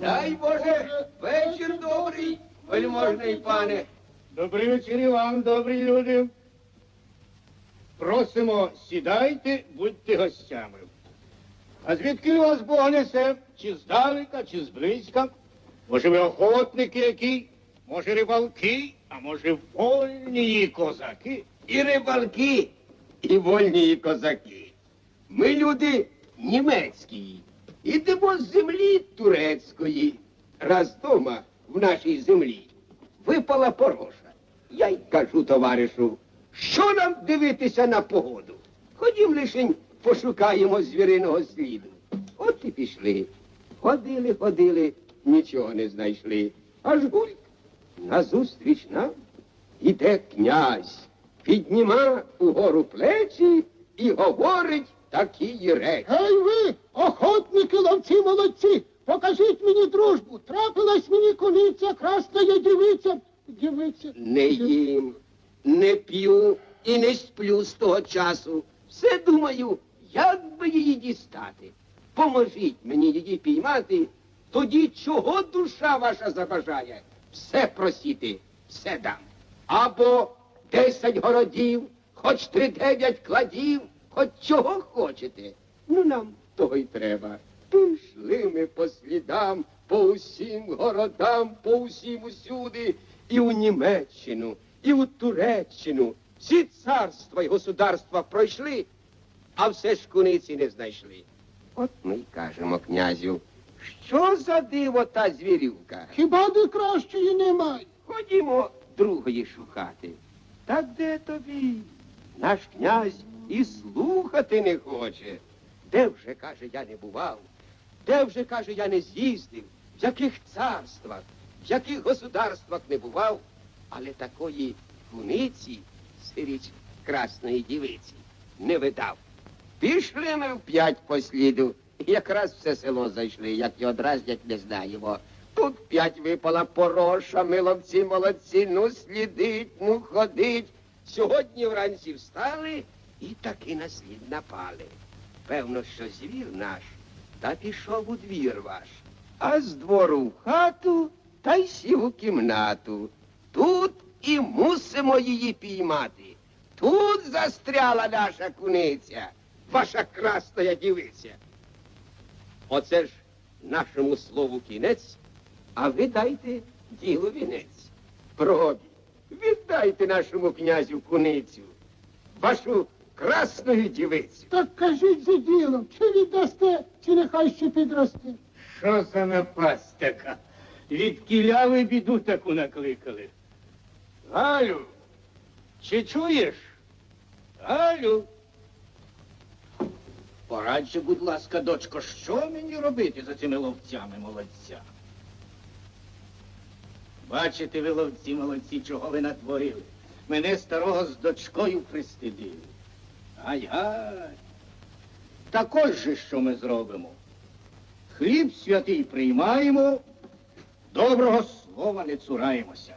Дай Боже, вечір добрий, вельможний пане. Добрий вечір і вам, добрі люди. Просимо, сідайте, будьте гостями. А звідки вас Бог несе? Чи здалека, чи зблизька? Може, ви охотники які? Може, рибалки, а може, вольні козаки? І рибалки, і вольні козаки. Ми люди німецькі. Ідемо з землі турецької. Раз дома в нашій землі випала пороша. Я й кажу товаришу, що нам дивитися на погоду? Ходім лишень пошукаємо звіриного сліду. От і пішли. Ходили, ходили, нічого не знайшли. Аж гульк. Назустріч нам іде князь, підніма угору плечі і говорить такі речі. Гей ви, охотники, ловці, молодці, покажіть мені дружбу. Трапилась мені куниця, красна я дівиця. Дівиця. Не їм, не п'ю і не сплю з того часу. Все думаю, як би її дістати. Поможіть мені її піймати, тоді чого душа ваша забажає? Все просіти, все дам. Або десять городів, хоч тридев'ять кладів, хоч чого хочете. Ну нам того й треба. Пішли ми по слідам, по усім городам, по усім усюди, і у Німеччину, і у Туреччину. Всі царства й государства пройшли, а все ж куниці не знайшли. От ми й кажемо князю, що за диво та звірюка? Хіба де кращої немає? Ходімо другої шукати. Та де тобі? Наш князь і слухати не хоче. Де вже, каже, я не бував, де вже, каже, я не з'їздив, в яких царствах, в яких государствах не бував, але такої куниці, сиріч красної дівиці, не видав. Пішли ми вп'ять по сліду, якраз все село зайшли, як його дразнять, не знаємо. Тут п'ять випала пороша, миловці молодці, ну слідить, ну ходить. Сьогодні вранці встали і таки на слід напали. Певно, що звір наш та пішов у двір ваш, а з двору в хату та й сів у кімнату. Тут і мусимо її піймати. Тут застряла наша куниця, ваша красна дівиця. Оце ж нашому слову кінець, а ви дайте ділу вінець. Пробі, віддайте нашому князю куницю, вашу красну дівицю. Так кажіть за ділом, чи віддасте, чи нехай ще підросте. Що за напасть така? Від кіляви біду таку накликали. Галю, чи чуєш? Галю. Порадьте, будь ласка, дочко, що мені робити за цими ловцями молодця? Бачите ви, ловці молодці, чого ви натворили? Мене старого з дочкою пристидили. Ай-гай. Так ось же, що ми зробимо. Хліб святий приймаємо, доброго слова не цураємося.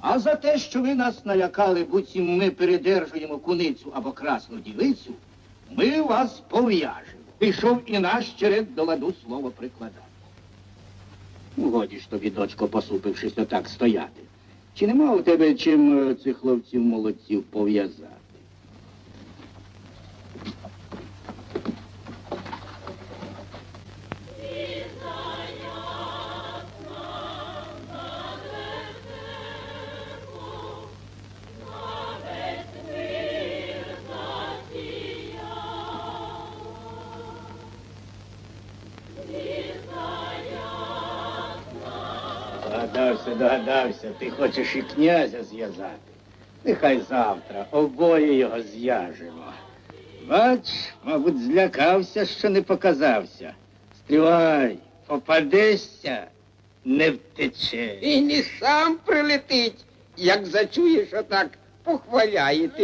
А за те, що ви нас налякали, буцім ми передержуємо куницю або красну дівицю, ми вас пов'яжемо. Пішов і наш черед до ладу слово прикладати. Ну, годі ж тобі, дочко, посупившись, отак стояти. Чи нема у тебе чим е, цих хлопців молодців пов'язати? Догадався, догадався, ти хочеш і князя зв'язати. Нехай завтра обоє його зв'яжемо. Бач, мабуть, злякався, що не показався. Стривай, попадешся, не втече. І не сам прилетить, як зачуєш отак похваляєте.